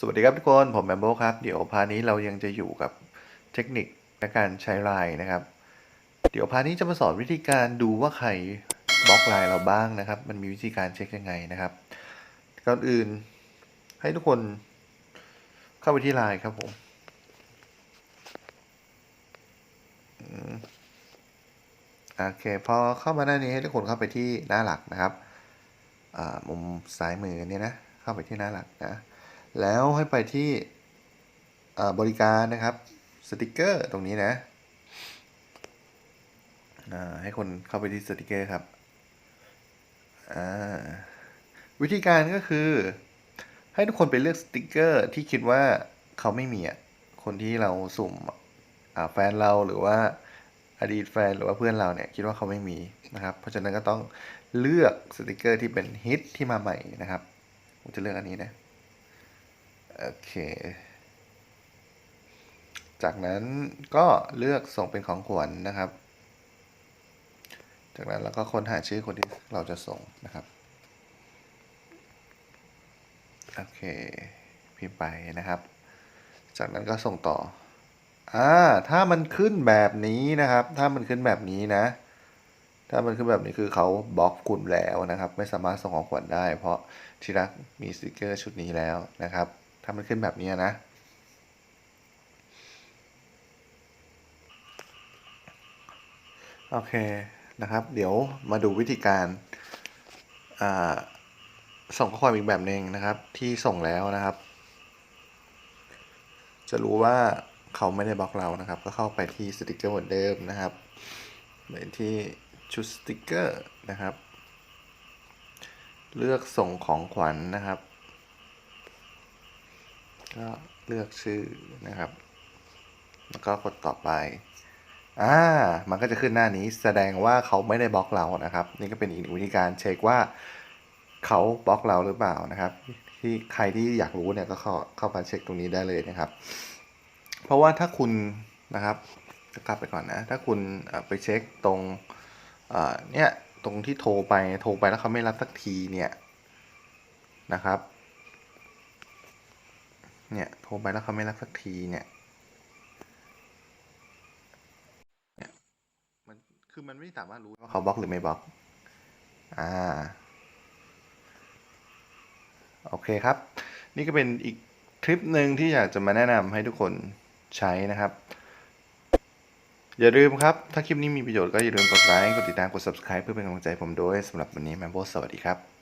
สวัสดีครับทุกคน ผมแมมโบครับ เดี๋ยวพานี้เรายังจะอยู่กับเทคนิคในการใช้ไลน์นะครับ เดี๋ยวพานี้จะมาสอนวิธีการดูว่าใครบล็อกไลน์เราบ้างนะครับ มันมีวิธีการเช็คยังไงนะครับ ก่อนอื่นให้ทุกคนเข้าไปที่ไลน์ครับผมอืมโอเคพอเข้ามาหน้านี้ให้ทุกคนเข้าไปที่หน้าหลักนะครับอ่ามุมซ้ายมือเนี่ยนะ เข้าไปที่หน้าหลักนะ แล้วให้ไปที่บริการนะครับสติกเกอร์ตรงนี้นะให้คนเข้าไปที่สติกเกอร์ครับ วิธีการก็คือ ให้ทุกคนไปเลือกสติกเกอร์ที่คิดว่าเขาไม่มีอะคนที่เราสุ่มแฟนเราหรือว่าอดีตแฟนหรือว่าเพื่อนเราเนี่ยคิดว่าเขาไม่มีนะครับ เพราะฉะนั้นก็ต้องเลือกสติกเกอร์ที่เป็นฮิตที่มาใหม่นะครับ ผมจะเลือกอันนี้นะ โอเค จากนั้นก็เลือกส่งเป็นของขวัญนนะครับ จากนั้นเราก็ค้นหาชื่อคนที่เราจะส่งนะครับ โอเค พิมพ์ไปนะครับ จากนั้นก็ส่งต่อ อ่า ถ้ามันขึ้นแบบนี้นะครับ ถ้ามันขึ้นแบบนี้นะ ถ้ามันขึ้นแบบนี้คือเขาบล็อกคุณแล้วนะครับ ไม่สามารถส่งของขวัญได้ เพราะที่รักมีสติกเกอร์ชุดนี้แล้วนะครับ ถ้ามันขึ้นแบบนี้นะ โอเคนะครับ เดี๋ยวมาดูวิธีการาส่งข้อความอีกแบบหนึ่งนะครับ ที่ส่งแล้วนะครับ จะรู้ว่าเขาไม่ได้บล็อกเรานะครับ ก็เข้าไปที่สติกเกอร์เหมือนเดิมนะครับเหมือนที่ชุดสติกเกอร์นะครับ เลือกส่งของขวัญนนะครับ ก็เลือกชื่อนะครับ แล้วก็กดต่อไปอ่ามันก็จะขึ้นหน้านี้แสดงว่าเขาไม่ได้บล็อกเรานะครับ นี่ก็เป็นอีกวิธีการเช็คว่าเขาบล็อกเราหรือเปล่านะครับ ที่ใครที่อยากรู้เนี่ยก็เข้าเข้ามาเช็คตรงนี้ได้เลยนะครับ เพราะว่าถ้าคุณนะครับจะกลับไปก่อนนะ ถ้าคุณไปเช็คตรงเนี่ยตรงที่โทรไปโทรไปแล้วเขาไม่รับสักทีเนี่ยนะครับ เนี่ยโทรไปแล้วเขาไม่รับสักทีเนี่ยเนี่ยมันคือมันไม่สามารถรู้ว่าเขาบล็อกหรือไม่บล็อก อ่า โอเคครับ นี่ก็เป็นอีกคลิปหนึ่งที่อยากจะมาแนะนำให้ทุกคนใช้นะครับ อย่าลืมครับ ถ้าคลิปนี้มีประโยชน์ก็อย่าลืมกดไลค์ กดติดตาม กด subscribe เพื่อเป็นกำลังใจผมด้วยสำหรับวันนี้แมมโบสวัสดีครับ